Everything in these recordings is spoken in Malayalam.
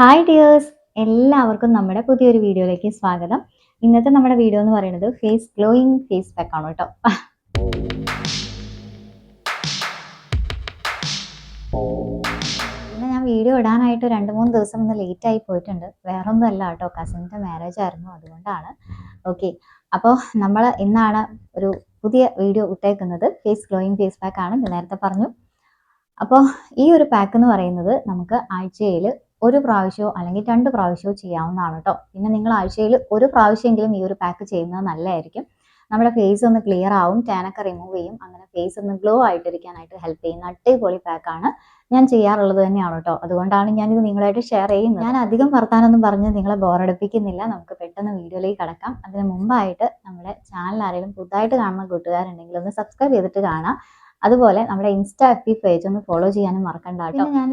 ഹായ് ഡിയേഴ്സ് എല്ലാവർക്കും നമ്മുടെ പുതിയൊരു വീഡിയോയിലേക്ക് സ്വാഗതം. ഇന്നത്തെ നമ്മുടെ വീഡിയോ എന്ന് പറയുന്നത് ഫേസ് ഗ്ലോയിങ് ഫേസ് പാക്ക് ആണ് കേട്ടോ. പിന്നെ ഞാൻ വീഡിയോ ഇടാനായിട്ട് രണ്ട് മൂന്ന് ദിവസം ഒന്ന് ലേറ്റ് ആയി പോയിട്ടുണ്ട്. വേറെ ഒന്നും അല്ല കേട്ടോ. കസിന്റെ മാരേജ് ആയിരുന്നു അതുകൊണ്ടാണ്. ഓക്കെ അപ്പോൾ നമ്മൾ ഇന്നാണ് ഒരു പുതിയ വീഡിയോ ഇട്ടേക്കുന്നത്. ഫേസ് ഗ്ലോയിങ് ഫേസ് പാക്ക് ആണ്. നേരത്തെ പറഞ്ഞു. അപ്പോൾ ഈ ഒരു പാക്ക് എന്ന് പറയുന്നത് നമുക്ക് ആഴ്ചയിൽ ഒരു പ്രാവശ്യമോ അല്ലെങ്കിൽ രണ്ട് പ്രാവശ്യമോ ചെയ്യാവുന്നതാണ് കേട്ടോ പിന്നെ നിങ്ങൾ ആഴ്ചയിൽ ഒരു പ്രാവശ്യമെങ്കിലും ഈ ഒരു പാക്ക് ചെയ്യുന്നത് നല്ലതായിരിക്കും. നമ്മുടെ ഫേസ് ഒന്ന് ക്ലിയർ ആവും ടാനൊക്കെ റിമൂവ് ചെയ്യും. അങ്ങനെ ഫേസ് ഒന്ന് ഗ്ലോ ആയിട്ടിരിക്കാനായിട്ട് ഹെൽപ്പ് ചെയ്യുന്ന അടിപൊളി പാക്കാണ് ഞാൻ ചെയ്യാറുള്ളത് തന്നെയാണ് കേട്ടോ അതുകൊണ്ടാണ് ഞാനിത് നിങ്ങളായിട്ട് ഷെയർ ചെയ്യുന്നത്. ഞാൻ അധികം വർത്താനൊന്നും പറഞ്ഞ് നിങ്ങളെ ബോറടിപ്പിക്കുന്നില്ല നമുക്ക് പെട്ടെന്ന് വീഡിയോയിലേക്ക് കടക്കാം. അതിന് മുമ്പായിട്ട് നമ്മുടെ ചാനൽ ആരെങ്കിലും പുതുതായിട്ട് കാണുന്ന കൂട്ടുകാരുണ്ടെങ്കിൽ ഒന്ന് സബ്സ്ക്രൈബ് ചെയ്തിട്ട് കാണാം. അതുപോലെ നമ്മുടെ ഇൻസ്റ്റാ എഫ് പേജ് ഒന്ന് ഫോളോ ചെയ്യാനും മറക്കണ്ട കേട്ടോ ഞാൻ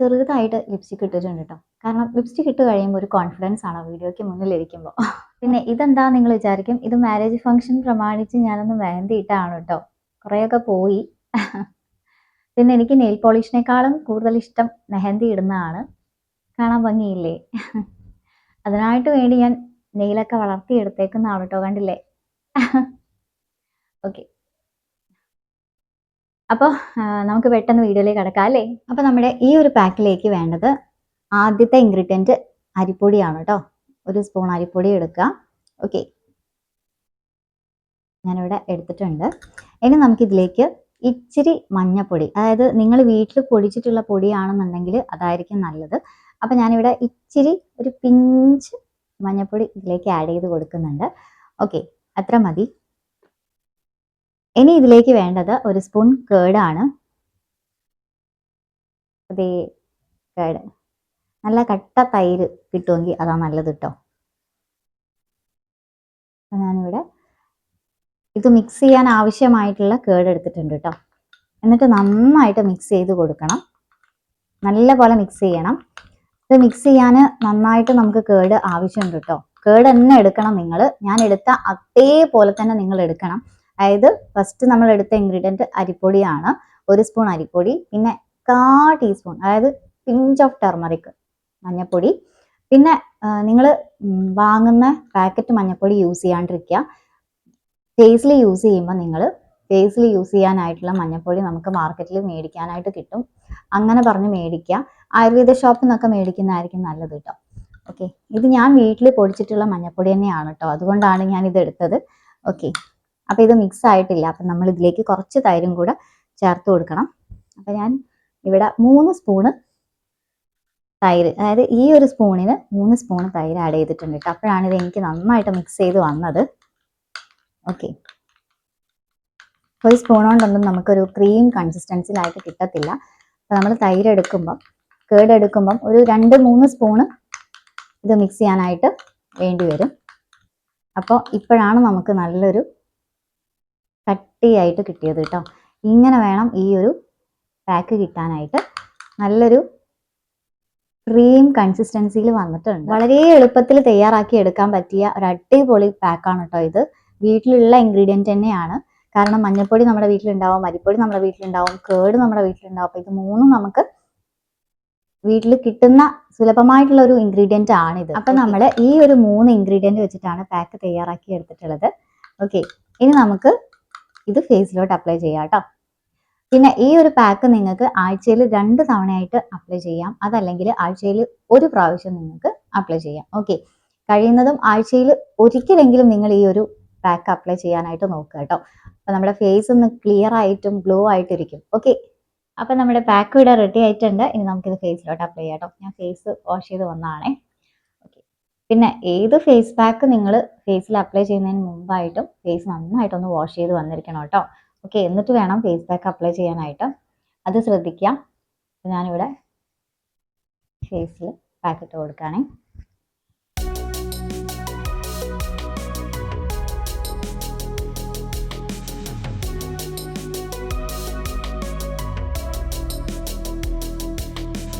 ചെറുതായിട്ട് ലിപ്സ്റ്റിക് ഇട്ടിട്ടുണ്ട് കേട്ടോ കാരണം ലിപ്സ്റ്റിക് ഇട്ട് കഴിയുമ്പോൾ ഒരു കോൺഫിഡൻസ് ആണ് വീഡിയോയ്ക്ക് മുന്നിലിരിക്കുമ്പോൾ പിന്നെ ഇതെന്താ നിങ്ങൾ വിചാരിക്കും? ഇത് മാരേജ് ഫംഗ്ഷൻ പ്രമാണിച്ച് ഞാനൊന്ന് ഇട്ടാണ് കേട്ടോ കുറേയൊക്കെ പോയി. പിന്നെ എനിക്ക് നെയിൽ പോളിഷിനേക്കാളും കൂടുതൽ ഇഷ്ടം മെഹന്തി ഇടുന്നതാണ്. കാണാൻ ഭംഗിയില്ലേ? അതിനായിട്ട് വേണ്ടി ഞാൻ നെയിലൊക്കെ വളർത്തി എടുത്തേക്കുന്നതാണ് കേട്ടോ കണ്ടില്ലേ? ഓക്കെ അപ്പോൾ നമുക്ക് പെട്ടെന്ന് വീഡിയോയിലേക്ക് കിടക്കാം അല്ലേ? അപ്പോൾ നമ്മുടെ ഈ ഒരു പാക്കിലേക്ക് വേണ്ടത് ആദ്യത്തെ ഇൻഗ്രീഡിയന്റ് അരിപ്പൊടിയാണ് കേട്ടോ ഒരു സ്പൂൺ അരിപ്പൊടി എടുക്കുക. ഓക്കെ ഞാനിവിടെ എടുത്തിട്ടുണ്ട്. ഇനി നമുക്കിതിലേക്ക് ഇച്ചിരി മഞ്ഞപ്പൊടി അതായത് നിങ്ങൾ വീട്ടിൽ പൊടിച്ചിട്ടുള്ള പൊടിയാണെന്നുണ്ടെങ്കിൽ അതായിരിക്കും നല്ലത്. അപ്പം ഞാനിവിടെ ഇച്ചിരി ഒരു പിഞ്ച് മഞ്ഞപ്പൊടി ഇതിലേക്ക് ആഡ് ചെയ്ത് കൊടുക്കുന്നുണ്ട്. ഓക്കെ അത്ര മതി. ഇനി ഇതിലേക്ക് വേണ്ടത് ഒരു സ്പൂൺ കേടാണ് അതേ കേട് നല്ല കട്ട തൈര് കിട്ടുമെങ്കിൽ അതാ നല്ലത് കേട്ടോ ഞാനിവിടെ ഇത് മിക്സ് ചെയ്യാൻ ആവശ്യമായിട്ടുള്ള കേട് എടുത്തിട്ടുണ്ട് കേട്ടോ എന്നിട്ട് നന്നായിട്ട് മിക്സ് ചെയ്ത് കൊടുക്കണം. നല്ല പോലെ മിക്സ് ചെയ്യണം. ഇത് മിക്സ് ചെയ്യാൻ നന്നായിട്ട് നമുക്ക് കേട് ആവശ്യമുണ്ട് കേട്ടോ കേട് തന്നെ എടുക്കണം നിങ്ങൾ. ഞാൻ എടുത്ത അതേപോലെ തന്നെ നിങ്ങൾ എടുക്കണം. അതായത് ഫസ്റ്റ് നമ്മൾ എടുത്ത ഇൻഗ്രീഡിയന്റ് അരിപ്പൊടിയാണ്. ഒരു സ്പൂൺ അരിപ്പൊടി പിന്നെ കാ ടീസ്പൂൺ അതായത് പിഞ്ച് ഓഫ് ടെർമറിക് മഞ്ഞപ്പൊടി. പിന്നെ നിങ്ങൾ വാങ്ങുന്ന പാക്കറ്റ് മഞ്ഞപ്പൊടി യൂസ് ചെയ്യാണ്ടിരിക്കുക. ഫേസിൽ യൂസ് ചെയ്യുമ്പോൾ നിങ്ങൾ ഫേസിൽ യൂസ് ചെയ്യാനായിട്ടുള്ള മഞ്ഞൾപ്പൊടി നമുക്ക് മാർക്കറ്റിൽ മേടിക്കാനായിട്ട് കിട്ടും. അങ്ങനെ പറഞ്ഞ് മേടിക്കുക. ആയുർവേദ ഷോപ്പിൽ നിന്നൊക്കെ മേടിക്കുന്നതായിരിക്കും നല്ലത് കേട്ടോ ഓക്കെ ഇത് ഞാൻ വീട്ടിൽ പൊടിച്ചിട്ടുള്ള മഞ്ഞപ്പൊടി തന്നെയാണ് കേട്ടോ അതുകൊണ്ടാണ് ഞാൻ ഇത് എടുത്തത്. ഓക്കെ അപ്പോൾ ഇത് മിക്സ് ആയിട്ടില്ല. അപ്പം നമ്മൾ ഇതിലേക്ക് കുറച്ച് തൈരും കൂടെ ചേർത്ത് കൊടുക്കണം. അപ്പം ഞാൻ ഇവിടെ മൂന്ന് സ്പൂണ് തൈര് അതായത് ഈ ഒരു സ്പൂണിന് മൂന്ന് സ്പൂൺ തൈര് ആഡ് ചെയ്തിട്ടുണ്ട് കേട്ടോ. അപ്പോഴാണ് ഇത് എനിക്ക് നന്നായിട്ട് മിക്സ് ചെയ്ത് വന്നത്. ഓക്കെ ഒരു സ്പൂൺ കൊണ്ടൊന്നും നമുക്കൊരു ക്രീം കൺസിസ്റ്റൻസിലായിട്ട് കിട്ടത്തില്ല. അപ്പം നമ്മൾ തൈര് എടുക്കുമ്പം കേട് എടുക്കുമ്പം ഒരു രണ്ട് മൂന്ന് സ്പൂണ് ഇത് മിക്സ് ചെയ്യാനായിട്ട് വേണ്ടി വരും. അപ്പോൾ ഇപ്പോഴാണ് നമുക്ക് നല്ലൊരു കട്ടിയായിട്ട് കിട്ടിയത് കേട്ടോ. ഇങ്ങനെ വേണം ഈ ഒരു പാക്ക് കിട്ടാനായിട്ട്. നല്ലൊരു ക്രീം കൺസിസ്റ്റൻസിയിൽ വന്നിട്ടുണ്ട്. വളരെ എളുപ്പത്തിൽ തയ്യാറാക്കി എടുക്കാൻ പറ്റിയ ഒരു അടിപൊളി പാക്കാണ് കേട്ടോ ഇത്. വീട്ടിലുള്ള ഇൻഗ്രീഡിയന്റ് തന്നെയാണ്. കാരണം മഞ്ഞൾപ്പൊടി നമ്മുടെ വീട്ടിലുണ്ടാവും അരിപ്പൊടി നമ്മുടെ വീട്ടിലുണ്ടാവും കേട് നമ്മുടെ വീട്ടിലുണ്ടാവും. അപ്പോൾ ഇത് മൂന്നും നമുക്ക് വീട്ടിൽ കിട്ടുന്ന സുലഭമായിട്ടുള്ള ഒരു ഇൻഗ്രീഡിയന്റ് ആണിത്. അപ്പം നമ്മൾ ഈ ഒരു മൂന്ന് ഇൻഗ്രീഡിയന്റ് വെച്ചിട്ടാണ് പാക്ക് തയ്യാറാക്കി എടുത്തിട്ടുള്ളത്. ഓക്കെ ഇനി നമുക്ക് ഇത് ഫേസിലോട്ട് അപ്ലൈ ചെയ്യാം കേട്ടോ പിന്നെ ഈ ഒരു പാക്ക് നിങ്ങൾക്ക് ആഴ്ചയിൽ രണ്ട് തവണയായിട്ട് അപ്ലൈ ചെയ്യാം. അതല്ലെങ്കിൽ ആഴ്ചയിൽ ഒരു പ്രാവശ്യം നിങ്ങൾക്ക് അപ്ലൈ ചെയ്യാം. ഓക്കെ കഴിയുന്നതും ആഴ്ചയിൽ ഒരിക്കലെങ്കിലും നിങ്ങൾ ഈ ഒരു പാക്ക് അപ്ലൈ ചെയ്യാനായിട്ട് നോക്കുക കേട്ടോ അപ്പോൾ നമ്മുടെ ഫേസ് ഒന്ന് ക്ലിയർ ആയിട്ടും ഗ്ലോ ആയിട്ടിരിക്കും. ഓക്കെ അപ്പം നമ്മുടെ പാക്ക് ഇവിടെ റെഡി ആയിട്ടുണ്ട്. ഇനി നമുക്കിത് ഫേസിലോട്ട് അപ്ലൈ ചെയ്യാം കേട്ടോ ഞാൻ ഫേസ് വാഷ് ചെയ്ത് വന്നതാണേ. പിന്നെ ഏത് ഫേസ് പാക്ക് നിങ്ങൾ ഫേസിൽ അപ്ലൈ ചെയ്യുന്നതിന് മുമ്പായിട്ടും ഫേസ് നന്നായിട്ടൊന്ന് വാഷ് ചെയ്ത് വന്നിരിക്കണം കേട്ടോ. ഓക്കെ എന്നിട്ട് വേണം ഫേസ് പാക്ക് അപ്ലൈ ചെയ്യാനായിട്ട്. അത് ശ്രദ്ധിക്കുക ഞാനിവിടെ ഫേസിൽ പാക്ക് ഇട്ട് കൊടുക്കുകയാണേ.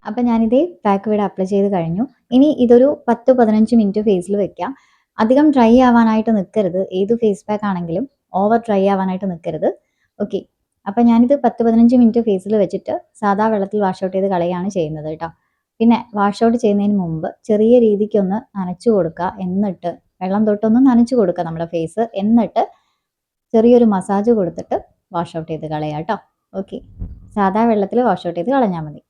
അപ്പം ഞാനിതേ പാക്ക് ഇവിടെ അപ്ലൈ ചെയ്ത് കഴിഞ്ഞു. ഇനി ഇതൊരു പത്ത് പതിനഞ്ച് മിനിറ്റ് ഫേസിൽ വെക്കാം. അധികം ഡ്രൈ ആവാനായിട്ട് നിൽക്കരുത് ഏത് ഫേസ് പാക്ക് ആണെങ്കിലും ഓവർ ഡ്രൈ ആവാനായിട്ട് നിൽക്കരുത് ഓക്കെ അപ്പം ഞാനിത് പത്ത് പതിനഞ്ച് മിനിറ്റ് ഫേസിൽ വെച്ചിട്ട് സാധാ വെള്ളത്തിൽ വാഷ് ഔട്ട് ചെയ്ത് കളയാണ് ചെയ്യുന്നത് കേട്ടോ. പിന്നെ വാഷ് ഔട്ട് ചെയ്യുന്നതിന് മുമ്പ് ചെറിയ രീതിക്കൊന്ന് നനച്ചു കൊടുക്കുക. എന്നിട്ട് വെള്ളം തൊട്ടൊന്ന് നനച്ചു കൊടുക്കുക നമ്മുടെ ഫേസ് എന്നിട്ട് ചെറിയൊരു മസാജ് കൊടുത്തിട്ട് വാഷ് ഔട്ട് ചെയ്ത് കളയാം കേട്ടോ. ഓക്കെ സാധാ വെള്ളത്തിൽ വാഷ് ഔട്ട് ചെയ്ത് കളഞ്ഞാൽ മതി.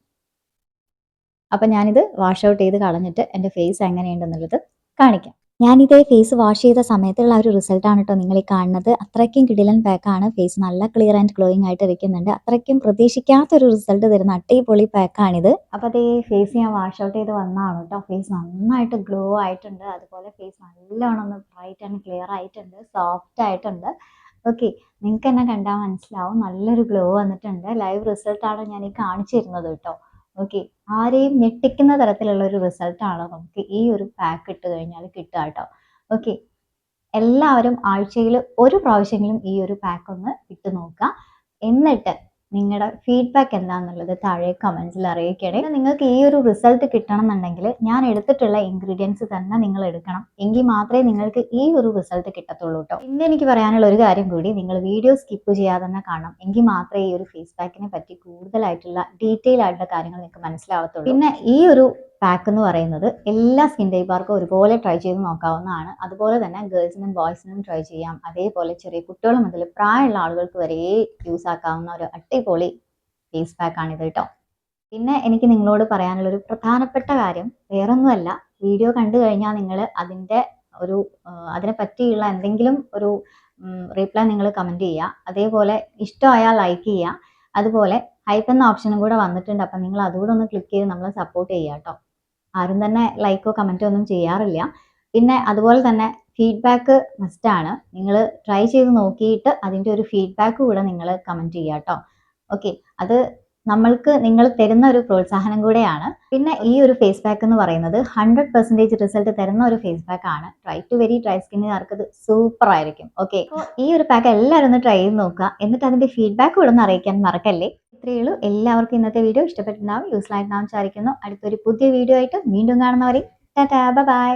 അപ്പം ഞാനിത് വാഷ് ഔട്ട് ചെയ്ത് കളഞ്ഞിട്ട് എന്റെ ഫേസ് എങ്ങനെയുണ്ടെന്നുള്ളത് കാണിക്കാം. ഞാനിതേ ഫേസ് വാഷ് ചെയ്ത സമയത്തുള്ള ഒരു റിസൾട്ടാണ് കേട്ടോ നിങ്ങൾ ഈ കാണുന്നത്. അത്രയ്ക്കും കിടിലൻ പാക്കാണ് ഫേസ് നല്ല ക്ലിയർ ആൻഡ് ഗ്ലോയിങ് ആയിട്ട് ഇരിക്കുന്നുണ്ട് അത്രയ്ക്കും പ്രതീക്ഷിക്കാത്തൊരു റിസൾട്ട് തരുന്ന അടിപൊളി പാക്കാണിത് അപ്പോൾ അതേ ഫേസ് ഞാൻ വാഷ് ഔട്ട് ചെയ്ത് വന്നതാണ് കേട്ടോ ഫേസ് നന്നായിട്ട് ഗ്ലോ ആയിട്ടുണ്ട്. അതുപോലെ ഫേസ് നല്ലോണം ഒന്ന് ബ്രൈറ്റ് ആൻഡ് ക്ലിയർ ആയിട്ടുണ്ട്. സോഫ്റ്റ് ആയിട്ടുണ്ട്. ഓക്കെ നിങ്ങൾക്ക് എന്നെ കണ്ടാൽ മനസ്സിലാവും. നല്ലൊരു ഗ്ലോ വന്നിട്ടുണ്ട്. ലൈവ് റിസൾട്ടാണ് ഞാൻ ഈ കാണിച്ചിരുന്നത് കേട്ടോ ഓക്കെ ആരെയും ഞെട്ടിക്കുന്ന തരത്തിലുള്ള ഒരു റിസൾട്ട് ആണ് നമുക്ക് ഈ ഒരു പാക്ക് ഇട്ട് കഴിഞ്ഞാൽ കിട്ടുക കേട്ടോ ഓക്കെ എല്ലാവരും ആഴ്ചയിൽ ഒരു പ്രാവശ്യമെങ്കിലും ഈ ഒരു പാക്ക് ഒന്ന് ഇട്ട് നോക്കുക. എന്നിട്ട് നിങ്ങളുടെ ഫീഡ്ബാക്ക് എന്താണെന്നുള്ളത് താഴെ കമൻസിൽ അറിയിക്കണേ. നിങ്ങൾക്ക് ഈ ഒരു റിസൾട്ട് കിട്ടണം എന്നുണ്ടെങ്കിൽ ഞാൻ എടുത്തിട്ടുള്ള ഇൻഗ്രീഡിയൻസ് തന്നെ നിങ്ങൾ എടുക്കണം. എങ്കിൽ മാത്രമേ നിങ്ങൾക്ക് ഈ ഒരു റിസൾട്ട് കിട്ടത്തുള്ളൂ കേട്ടോ ഇന്ന് എനിക്ക് പറയാനുള്ള ഒരു കാര്യം കൂടി നിങ്ങൾ വീഡിയോ സ്കിപ്പ് ചെയ്യാതെ തന്നെ കാണണം. എങ്കിൽ മാത്രമേ ഈ ഒരു ഫീഡ്ബാക്കിനെ പറ്റി കൂടുതലായിട്ടുള്ള ഡീറ്റെയിൽ ആയിട്ടുള്ള കാര്യങ്ങൾ നിങ്ങൾക്ക് മനസ്സിലാവത്തുള്ളൂ. പിന്നെ ഈ ഒരു പാക്ക് എന്ന് പറയുന്നത് എല്ലാ സ്കിൻ ടൈപ്പുകാർക്കും ഒരുപോലെ ട്രൈ ചെയ്ത് നോക്കാവുന്നതാണ്. അതുപോലെ തന്നെ ഗേൾസിനും ബോയ്സിനും ട്രൈ ചെയ്യാം. അതേപോലെ ചെറിയ കുട്ടികൾ മുതൽ പ്രായമുള്ള ആളുകൾക്ക് വരെ യൂസ് ആക്കാവുന്ന ഒരു അട്ടിപൊളി ഫേസ് പാക്കാണ് ഇത് കേട്ടോ പിന്നെ എനിക്ക് നിങ്ങളോട് പറയാനുള്ള ഒരു പ്രധാനപ്പെട്ട കാര്യം വേറൊന്നുമല്ല വീഡിയോ കണ്ടു കഴിഞ്ഞാൽ നിങ്ങൾ അതിന്റെ ഒരു അതിനെ പറ്റിയുള്ള എന്തെങ്കിലും ഒരു റീപ്ലൈ നിങ്ങൾ കമന്റ് ചെയ്യുക. അതേപോലെ ഇഷ്ടമായാൽ ലൈക്ക് ചെയ്യുക. അതുപോലെ ഹൈപ്പ് എന്ന ഓപ്ഷനും കൂടെ വന്നിട്ടുണ്ട്. അപ്പം നിങ്ങൾ അതുകൂടെ ഒന്ന് ക്ലിക്ക് ചെയ്ത് നമ്മളെ സപ്പോർട്ട് ചെയ്യുക കേട്ടോ ആരും തന്നെ ലൈക്കോ കമന്റോ ഒന്നും ചെയ്യാറില്ല. പിന്നെ അതുപോലെ തന്നെ ഫീഡ്ബാക്ക് മസ്റ്റാണ് നിങ്ങൾ ട്രൈ ചെയ്ത് നോക്കിയിട്ട് അതിന്റെ ഒരു ഫീഡ്ബാക്ക് കൂടെ നിങ്ങൾ കമന്റ് ചെയ്യുക കേട്ടോ ഓക്കെ അത് നമ്മൾക്ക് നിങ്ങൾ തരുന്ന ഒരു പ്രോത്സാഹനം കൂടെയാണ്. പിന്നെ ഈ ഒരു ഫേസ് പാക്ക് എന്ന് പറയുന്നത് ഹൺഡ്രഡ് പെർസെന്റേജ് റിസൾട്ട് തരുന്ന ഒരു ഫേസ് പാക്ക് ആണ്. ട്രൈ ടു വെരി ഡ്രൈ സ്കിന്നുകാർക്ക് ഇത് സൂപ്പർ ആയിരിക്കും. ഓക്കെ ഈ ഒരു പാക്ക് എല്ലാവരും ഒന്ന് ട്രൈ ചെയ്ത് നോക്കുക. എന്നിട്ട് അതിന്റെ ഫീഡ്ബാക്ക് കൂടെ ഒന്ന് അറിയിക്കാൻ മറക്കല്ലേ? ഇത്രയേ ഉള്ളൂ. എല്ലാവർക്കും ഇന്നത്തെ വീഡിയോ ഇഷ്ടപ്പെട്ടിട്ടുണ്ടാവും യൂസ്ഫുൾ ആയിട്ടുണ്ടാവും വിചാരിക്കുന്നു. അടുത്തൊരു പുതിയ വീഡിയോ ആയിട്ട് വീണ്ടും കാണുന്നവരെ ടാറ്റാ ബൈ